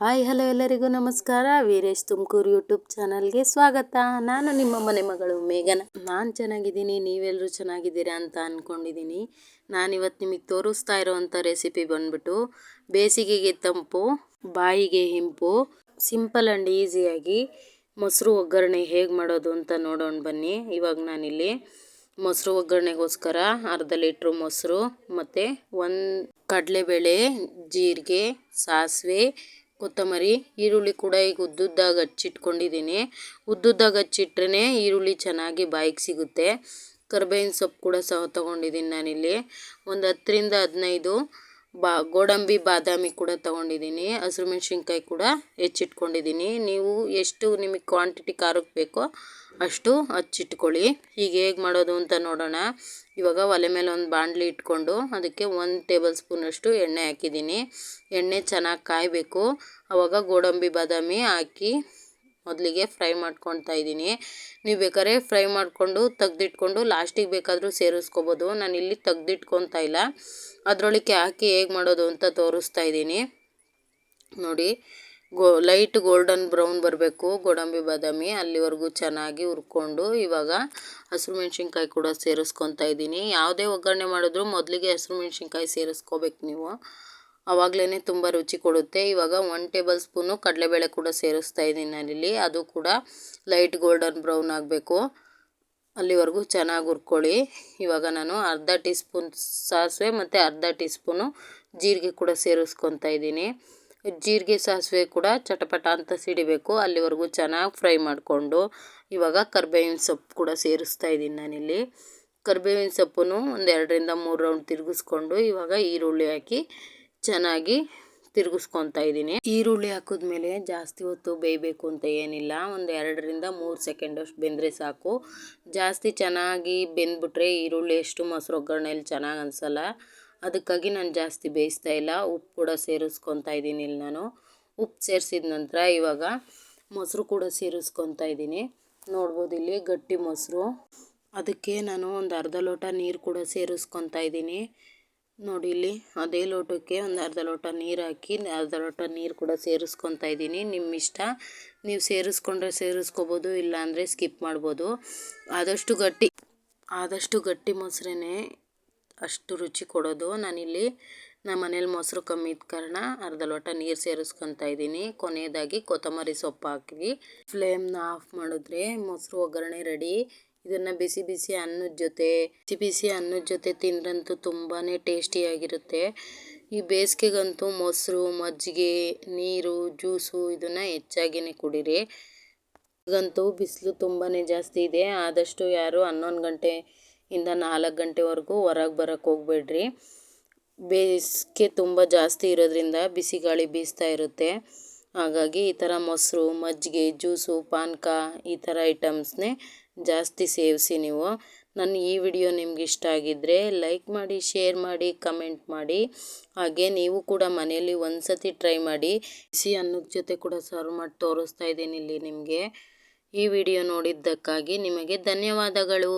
Hi, hello ಎಲ್ಲರಿಗೂ ನಮಸ್ಕಾರ. Veeresh Tumakuru YouTube ಚಾನಲ್ಗೆ ಸ್ವಾಗತ. ನಾನು ನಿಮ್ಮ ಮನೆ ಮಗಳು ಮೇಘನ. ನಾನು ಚೆನ್ನಾಗಿದ್ದೀನಿ ನೀವೆಲ್ಲರೂ ಚೆನ್ನಾಗಿದ್ದೀರಾ ಅಂತ ಅಂದ್ಕೊಂಡಿದ್ದೀನಿ ನಾನಿವತ್ತು ನಿಮಗೆ ತೋರಿಸ್ತಾ ಇರೋವಂಥ ರೆಸಿಪಿ ಬಂದ್ಬಿಟ್ಟು, ಬೇಸಿಗೆಗೆ ತಂಪು, ಬಾಯಿಗೆ ಹಿಂಪು, ಸಿಂಪಲ್ ಆ್ಯಂಡ್ ಈಸಿಯಾಗಿ ಮೊಸರು ಒಗ್ಗರಣೆ ಹೇಗೆ ಮಾಡೋದು ಅಂತ ನೋಡೋಣ ಬನ್ನಿ. ಇವಾಗ ನಾನಿಲ್ಲಿ ಮೊಸರು ಒಗ್ಗರಣೆಗೋಸ್ಕರ ಅರ್ಧ ಲೀಟ್ರು ಮೊಸರು, ಮತ್ತು ಒಂದು ಕಡಲೆಬೇಳೆ, ಜೀರಿಗೆ, ಸಾಸಿವೆ ಕೊತ್ತಂಬರಿ, ಈರುಳ್ಳಿ ಕೂಡ ಈಗ ಉದ್ದುದ್ದಾಗ ಹಚ್ಚಿಟ್ಕೊಂಡಿದ್ದೀನಿ. ಉದ್ದುದ್ದಾಗ ಹಚ್ಚಿಟ್ರೇ ಈರುಳ್ಳಿ ಚೆನ್ನಾಗಿ ಬಾಯಿಗೆ ಸಿಗುತ್ತೆ. ಕರ್ಬೇವಿನ ಸೊಪ್ಪು ಕೂಡ ಸಹ ತೊಗೊಂಡಿದ್ದೀನಿ ನಾನಿಲ್ಲಿ. ಒಂದು ಹತ್ತರಿಂದ ಹದಿನೈದು ಬಾ, ಗೋಡಂಬಿ, ಬಾದಾಮಿ ಕೂಡ ತೊಗೊಂಡಿದ್ದೀನಿ. ಹಸಿರು ಮೆಣಸಿನ್ಕಾಯಿ ಕೂಡ ಹೆಚ್ಚಿಟ್ಕೊಂಡಿದ್ದೀನಿ. ನೀವು ಎಷ್ಟು ನಿಮಗೆ ಕ್ವಾಂಟಿಟಿ ಖಾರಕ್ಕೆ ಬೇಕೋ ಅಷ್ಟು ಹಚ್ಚಿಟ್ಕೊಳ್ಳಿ ಈಗ ಹೇಗೆ ಮಾಡೋದು ಅಂತ ನೋಡೋಣ. ಇವಾಗ ಒಲೆ ಮೇಲೆ ಒಂದು ಬಾಣಲಿ ಇಟ್ಕೊಂಡು ಅದಕ್ಕೆ ಒಂದು ಟೇಬಲ್ ಸ್ಪೂನಷ್ಟು ಎಣ್ಣೆ ಹಾಕಿದ್ದೀನಿ. ಎಣ್ಣೆ ಚೆನ್ನಾಗಿ ಕಾಯಬೇಕು. ಆವಾಗ ಗೋಡಂಬಿ, ಬಾದಾಮಿ ಹಾಕಿ ಮೊದಲಿಗೆ ಫ್ರೈ ಮಾಡ್ಕೊತಾ ಇದ್ದೀನಿ. ನೀವು ಬೇಕಾದ್ರೆ ಫ್ರೈ ಮಾಡಿಕೊಂಡು ತೆಗ್ದಿಟ್ಕೊಂಡು ಲಾಸ್ಟಿಗೆ ಬೇಕಾದರೂ ಸೇರಿಸ್ಕೋಬೋದು. ನಾನು ಇಲ್ಲಿ ತೆಗ್ದಿಟ್ಕೊತಾ ಇಲ್ಲ. ಅದರೊಳಗೆ ಹಾಕಿ ಹೇಗೆ ಮಾಡೋದು ಅಂತ ತೋರಿಸ್ತಾ ಇದ್ದೀನಿ. ನೋಡಿ. ಗೋ, ಲೈಟ್ ಗೋಲ್ಡನ್ ಬ್ರೌನ್ ಬರಬೇಕು, ಗೋಡಂಬಿ ಬಾದಾಮಿ, ಅಲ್ಲಿವರೆಗೂ ಚೆನ್ನಾಗಿ ಹುರ್ಕೊಂಡು ಇವಾಗ ಹಸಿರು ಮೆಣಸಿನ್ಕಾಯಿ ಕೂಡ ಸೇರಿಸ್ಕೊತಾ ಇದ್ದೀನಿ. ಯಾವುದೇ ಒಗ್ಗರಣೆ ಮಾಡಿದ್ರು ಮೊದಲಿಗೆ ಹಸಿರು ಮೆಣಸಿನ್ಕಾಯಿ ಸೇರಿಸ್ಕೋಬೇಕು ನೀವು. ಆವಾಗಲೇ ತುಂಬ ರುಚಿ ಕೊಡುತ್ತೆ. ಇವಾಗ ಒನ್ ಟೇಬಲ್ ಸ್ಪೂನು ಕಡಲೆಬೇಳೆ ಕೂಡ ಸೇರಿಸ್ತಾ ಇದ್ದೀನಿ ನಾನಿಲ್ಲಿ. ಅದು ಕೂಡ ಲೈಟ್ ಗೋಲ್ಡನ್ ಬ್ರೌನ್ ಆಗಬೇಕು. ಅಲ್ಲಿವರೆಗೂ ಚೆನ್ನಾಗಿ ಹುರ್ಕೊಳ್ಳಿ. ಇವಾಗ ನಾನು ಅರ್ಧ ಟೀ ಸ್ಪೂನ್ ಸಾಸಿವೆ ಮತ್ತು ಅರ್ಧ ಟೀ ಸ್ಪೂನು ಜೀರಿಗೆ ಕೂಡ ಸೇರಿಸ್ಕೊತಾ ಇದ್ದೀನಿ. ಜೀರಿಗೆ ಸಾಸಿವೆ ಕೂಡ ಚಟಪಟ ಅಂತ ಸಿಡಿಬೇಕು. ಅಲ್ಲಿವರೆಗೂ ಚೆನ್ನಾಗಿ ಫ್ರೈ ಮಾಡಿಕೊಂಡು ಇವಾಗ ಕರ್ಬೇವಿನ ಸೊಪ್ಪು ಕೂಡ ಸೇರಿಸ್ತಾ ಇದ್ದೀನಿ ನಾನಿಲ್ಲಿ. ಕರ್ಬೇವಿನ ಸೊಪ್ಪನ್ನು ಒಂದು ಎರಡರಿಂದ ಮೂರು ರೌಂಡ್ ತಿರುಗಿಸ್ಕೊಂಡು ಇವಾಗ ಈರುಳ್ಳಿ ಹಾಕಿ ಚೆನ್ನಾಗಿ ತಿರುಗಿಸ್ಕೊತಾ ಇದ್ದೀನಿ. ಈರುಳ್ಳಿ ಹಾಕಿದ್ಮೇಲೆ ಜಾಸ್ತಿ ಹೊತ್ತು ಬೇಯಬೇಕು ಅಂತ ಏನಿಲ್ಲ. ಒಂದು ಎರಡರಿಂದ ಮೂರು ಸೆಕೆಂಡಷ್ಟು ಬೆಂದರೆ ಸಾಕು. ಜಾಸ್ತಿ ಚೆನ್ನಾಗಿ ಬೆಂದ್ಬಿಟ್ರೆ ಈರುಳ್ಳಿ ಎಷ್ಟು ಮೊಸರು ಒಗ್ಗರಣೆಯಲ್ಲಿ ಚೆನ್ನಾಗಿ ಅನಿಸಲ್ಲ. ಅದಕ್ಕಾಗಿ ನಾನು ಜಾಸ್ತಿ ಬೇಯಿಸ್ತಾ ಇಲ್ಲ. ಉಪ್ಪು ಕೂಡ ಸೇರಿಸ್ಕೊತಾ ಇದ್ದೀನಿ ಇಲ್ಲಿ ನಾನು. ಉಪ್ಪು ಸೇರಿಸಿದ ನಂತರ ಇವಾಗ ಮೊಸರು ಕೂಡ ಸೇರಿಸ್ಕೊತಾ ಇದ್ದೀನಿ. ನೋಡ್ಬೋದು ಇಲ್ಲಿ ಗಟ್ಟಿ ಮೊಸರು. ಅದಕ್ಕೆ ನಾನು ಒಂದು ಅರ್ಧ ಲೋಟ ನೀರು ಕೂಡ ಸೇರಿಸ್ಕೊತಾ ಇದ್ದೀನಿ. ನೋಡಿ ಇಲ್ಲಿ ಅದೇ ಲೋಟಕ್ಕೆ ಒಂದು ಅರ್ಧ ಲೋಟ ನೀರು ಹಾಕಿ, ಅರ್ಧ ಲೋಟ ನೀರು ಕೂಡ ಸೇರಿಸ್ಕೊತಾ ಇದ್ದೀನಿ. ನಿಮ್ಮ ಇಷ್ಟ. ನೀವು ಸೇರಿಸ್ಕೊಂಡ್ರೆ ಸೇರಿಸ್ಕೋಬೋದು, ಇಲ್ಲಾಂದರೆ ಸ್ಕಿಪ್ ಮಾಡ್ಬೋದು. ಆದಷ್ಟು ಗಟ್ಟಿ ಆದಷ್ಟು ಗಟ್ಟಿ ಮೊಸರೇ ಅಷ್ಟು ರುಚಿ ಕೊಡೋದು. ನಾನಿಲ್ಲಿ ನಮ್ಮ ಮನೇಲಿ ಮೊಸರು ಕಮ್ಮಿ ಇದ್ದ ಕಾರಣ ಅರ್ಧ ಲೋಟ ನೀರು ಸೇರಿಸ್ಕೊತಾ ಇದ್ದೀನಿ. ಕೊನೆಯದಾಗಿ ಕೊತ್ತಂಬರಿ ಸೊಪ್ಪು ಹಾಕಿ ಫ್ಲೇಮ್ನ ಆಫ್ ಮಾಡಿದ್ರೆ ಮೊಸರು ಒಗ್ಗರಣೆ ರೆಡಿ. ಇದನ್ನು ಬಿಸಿ ಬಿಸಿ ಅನ್ನದ ಜೊತೆ, ಬಿಸಿ ಬಿಸಿ ಅನ್ನದ ಜೊತೆ ತಿಂದ್ರಂತೂ ತುಂಬಾ ಟೇಸ್ಟಿಯಾಗಿರುತ್ತೆ ಈ ಬೇಸಿಗೆಗಂತೂ ಮೊಸರು, ಮಜ್ಜಿಗೆ, ನೀರು, ಜ್ಯೂಸು ಇದನ್ನು ಹೆಚ್ಚಾಗಿಯೇ ಕುಡೀರಿ. ಈಗಂತೂ ಬಿಸಿಲು ತುಂಬಾ ಜಾಸ್ತಿ ಇದೆ. ಆದಷ್ಟು ಯಾರು ಹನ್ನೊಂದು ಗಂಟೆ ಇಂದ ನಾಲ್ಕು ಗಂಟೆವರೆಗೂ ಹೊರಗೆ ಬರೋಕ್ಕೆ ಹೋಗಬೇಡ್ರಿ. ಬೇಸಿಗೆ ತುಂಬ ಜಾಸ್ತಿ ಇರೋದ್ರಿಂದ ಬಿಸಿ ಗಾಳಿ ಬೀಸ್ತಾ ಇರುತ್ತೆ. ಹಾಗಾಗಿ ಈ ಥರ ಮೊಸರು, ಮಜ್ಜಿಗೆ, ಜ್ಯೂಸು, ಪಾನಕ ಈ ಥರ ಐಟಮ್ಸ್ನೇ ಜಾಸ್ತಿ ಸೇವಿಸಿ ನೀವು. ನನ್ನ ಈ ವಿಡಿಯೋ ನಿಮ್ಗೆ ಇಷ್ಟ ಆಗಿದ್ದರೆ ಲೈಕ್ ಮಾಡಿ, ಶೇರ್ ಮಾಡಿ, ಕಮೆಂಟ್ ಮಾಡಿ. ಹಾಗೆ ನೀವು ಕೂಡ ಮನೆಯಲ್ಲಿ ಒಂದು ಸತಿ ಟ್ರೈ ಮಾಡಿ. ಬಿಸಿ ಅನ್ನದ ಜೊತೆ ಕೂಡ ಸರ್ವ್ ಮಾಡಿ ತೋರಿಸ್ತಾ ಇದ್ದೀನಿ ಇಲ್ಲಿ ನಿಮಗೆ. ಈ ವಿಡಿಯೋ ನೋಡಿದ್ದಕ್ಕಾಗಿ ನಿಮಗೆ ಧನ್ಯವಾದಗಳು.